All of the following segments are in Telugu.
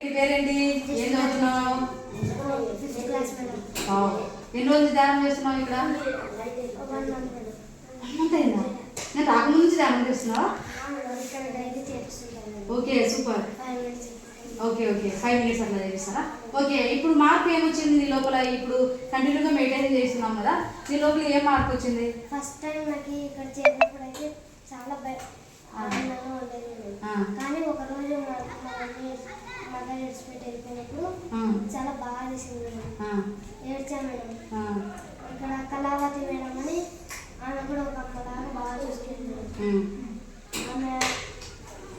పేరేంటి? ఏం చదువుతున్నావు. ఎన్ని రోజులు ధ్యానం చేస్తున్నావు ఇక్కడ? అంతేనా నేను రాకముందు నుంచి ధ్యానం చేస్తున్నావా? Okay super. Okay okay. Five minutes అట్లా చేస్తారా ఓకే ఇప్పుడు మార్పు ఏమొచ్చింది నీ లోపల? ఇప్పుడు కంటిన్యూగా మెయింటైన్ చేస్తున్నాం కదా. నీ లోపల ఏం మార్పు వచ్చింది? ఫస్ట్ టైం నాకు ఇక్కడ చేరినప్పుడు అయితే చాలా భయ. కానీ ఒక రోజు మదర్ విడిచిపెట్టి వెళ్ళిపోయినప్పుడు చాలా బాగా చేసింది మేడం. మేడం. ఇక్కడ కళావతి మేడం అని ఆమె కూడా ఒక అమ్మలాగా బాగా చూసుకుంది ఆమె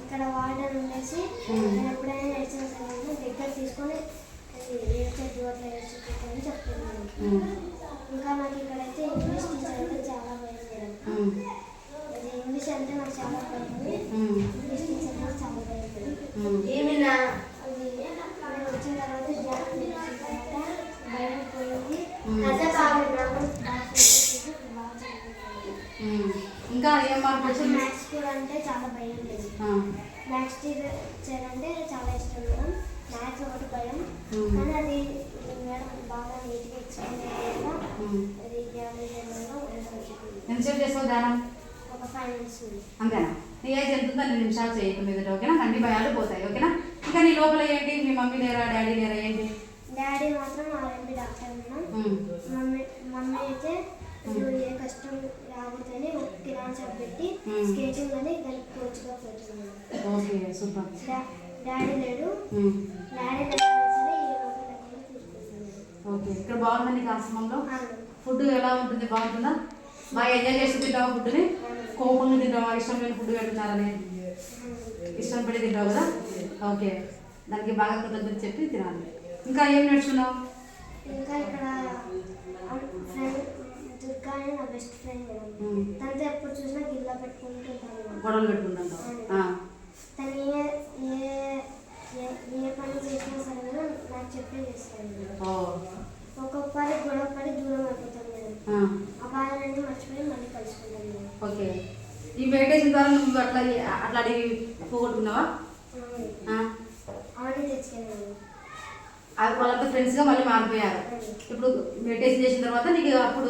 ఇక్కడ వార్డెన్ ఉండేసి. నేను ఎప్పుడైనా ఏడ్చిన దగ్గర తీసుకొని ఏడ్చద్దు అట్లా మేడం. ఉమ్, ఇంకా నాకు ఇక్కడైతే ఇంగ్లీష్ టీచర్ అంటే చాలా భయం మేడం. అది ఇంగ్లీష్ అంటే నాకు చాలా భయం. ఇంగ్లీష్ టీచర్ అంటే చాలా భయం. ఏమినా అది నేను వచ్చిన తర్వాత జ్ఞానం తెలిసిన తర్వాత భయం పోయింది Hmm. అదే బాగా నాకు బాగా చేసేసి బాగా చదువుకున్నాను. ఉమ్. ఇంకా ఏం మార్పు వచ్చింది మ్యాథ్స్ కూడా అంటే చాలా భయం లేదు. మ్యాథ్స్ టీచర్ అంటే చాలా ఇష్టం మేడం. మ్యాథ్స్ ఒకటి భయం. కానీ అది మేడం బాగా నీట్గా ఎక్స్ప్లెయిన్ చేయడం. అది ఉండగలుగుతుంది ఎంతసేపు చేస్తావు ధ్యానం? ఒక ఫైవ్ మినిట్స్ అంతేనా? నీ ఏజ్ ఎంత ఉందో అన్ని నిమిషాలు చేయకుండా మీద ఓకేనా? కంటి భయాలు పోతాయి ఓకేనా? ఇంకా నీ లోపల ఏంటి? మీ మమ్మీ లేరా? డాడీ లేరా? ఏంటి? డాడీ మాత్రం RMP doctor madam um, mummy mummy అయితే ఇప్పుడు ఏ కష్టం రాకూడదని ఒక Hmm. స్కేటింగ్ అని దానికి కోచ్గా పోతుంది ఓకే సూపర్. డాడీ లేడు. ఓకే ఇక్కడ బాగుందా నీకు ఆశ్రమంలో. ఫుడ్ ఎలా ఉంటుంది? బాగుంటుందా? బాగా ఎంజాయ్ చేసి తింటావా ఫుడ్ని? కోపంగా తింటావా? ఇష్టం లేని ఫుడ్ పెడుతున్నారని? ఇష్టం పడి తింటావు కదా? ఓకే దానికి బాగా కృతజ్ఞత చెప్పి తినాలి. ఇంకా ఏం నేర్చుకున్నావు? ఇంకా ఇక్కడ ఫ్రెండ్ దుర్గా అని నా బెస్ట్ ఫ్రెండ్ మేడం ఉమ్, తనతో ఎప్పుడు చూసినా గిల్లా పెట్టుకుంటూ ఉంటాను మేడం. గొడవలు పెట్టుకుంటావు ఆ, తను ఏ ఏ ఏ- ఏ పని చేసినా సరే మేడం నాకు చెప్పే చేస్తాను మేడం ఓ. ఒక్కొక్కసారి గొడవ పడి దూరం అయిపోతాను మేడం ఆ, ఆ బాధలన్నీ మర్చిపోయి మళ్ళీ కలుసుకుంటాను మేడం ఓకే. ఈ మెడిటేషన్ ద్వారా నువ్వు అట్లా అట్లా అడిగి పోగొట్టుకున్నావా? అది వాళ్ళంతా ఫ్రెండ్స్గా మళ్ళీ మారిపోయారు. ఇప్పుడు మెడిటేషన్ చేసిన తర్వాత నీకు అప్పుడు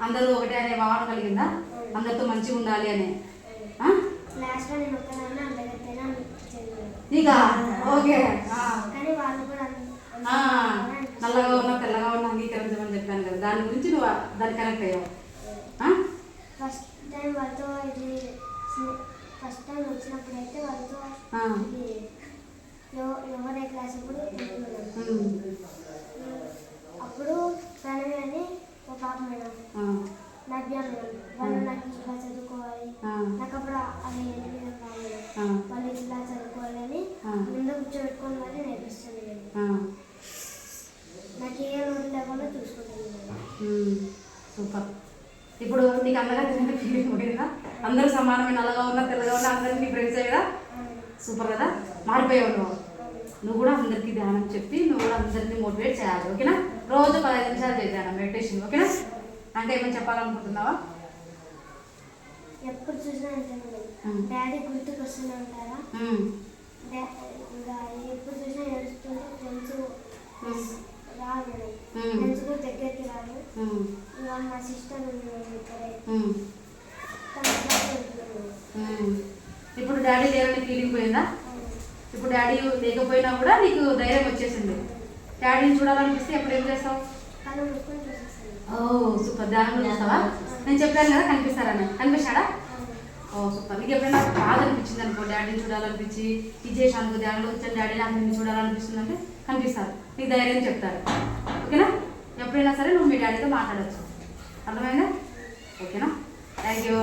అందరూ ఒకటే అనే భావన కలిగిందా? అందరితో మంచిగా ఉండాలి అని? లాస్ట్లో నేను ఒక్కదాన్ని అందగత్తేనే అనిపించింది మేడం నీకా ఓకే. కానీ వాళ్ళు కూడా. నల్లగా ఉన్నా తెల్లగా ఉన్నా అంగీకరించమని చెప్పాను కదా దాని గురించి నువ్వు దాన్ని కనెక్ట్ అయ్యావు? ఫస్ట్ టైం వాళ్ళతో ఇది ఫస్ట్ టైం వచ్చినప్పుడు అయితే వాళ్ళతో ఎవరే క్లాస్ అప్పుడు. అప్పుడు ప్రణవి అని ఒక పాప మేడం ఆ. నవ్య మేడం వాళ్ళు నాకు ఇట్లా చదువుకోవాలి ఆ. నాకు అప్పుడు అది ఎందుకు కాదు మేడం ఆ. వాళ్ళు ఇట్లా చదువుకోవాలి అని ఆ. ముందు కూర్చోబెట్టుకొని మరి నేర్పిస్తుంది. నాకు ఏ రోజు లేకుండా ఉమ్. సూపర్ ఇప్పుడు నీకు అందగా ఫీలింగ్ పోయిందా అందరూ సమానమైన నల్లగా ఉన్నా తెల్లగా ఉన్నా అందరూ నీ ఫ్రెండ్సే కదా. సూపర్ కదా మారిపోయావు నువ్వు అవును. నువ్వు కూడా అందరికీ ధ్యానం చెప్పి నువ్వు కూడా అందరినీ మోటివేట్ చేయాలి ఓకేనా రోజు పదహైదు నిమిషాలు ధ్యానం మెడిటేషన్ ఓకేనా అంటే ఏమైనా చెప్పాలనుకుంటున్నావా ఎప్పుడు చూసినా. డాడీ గుర్తుకు వస్తూనే ఉంటారా ఎప్పుడు చూసినా ఏడుస్తుంటే ఫ్రెండ్స్ ఉమ్. ఫ్రెండ్స్ కూడా దగ్గరికి ఉమ్. ఇవాళ మా సిస్టర్ ఇక్కడే. ఇప్పుడు డాడీ లేరని ఫీలింగ్ పోయిందా? ఇప్పుడు డాడీ లేకపోయినా కూడా నీకు ధైర్యం వచ్చేసింది. డాడీని చూడాలనిపిస్తే ఎప్పుడు ఏం చేస్తావు? ఓ సూపర్. ధ్యానం చేస్తావా? నేను చెప్పాను కదా కనిపిస్తారని కనిపిస్తాడా? ఓ సూపర్. నీకు ఎప్పుడైనా బాధ అనిపించింది అనుకో డాడీని చూడాలనిపించి ఇది చేసాను ధ్యానంలో వచ్చాను డాడీ నాకు నిన్ను చూడాలనిపిస్తుంది అంటే కనిపిస్తారు. నీకు ధైర్యం చెప్తారు. ఓకేనా? ఎప్పుడైనా సరే నువ్వు మీ డాడీతో మాట్లాడచ్చు. అర్థమైందా? ఓకేనా? Thank you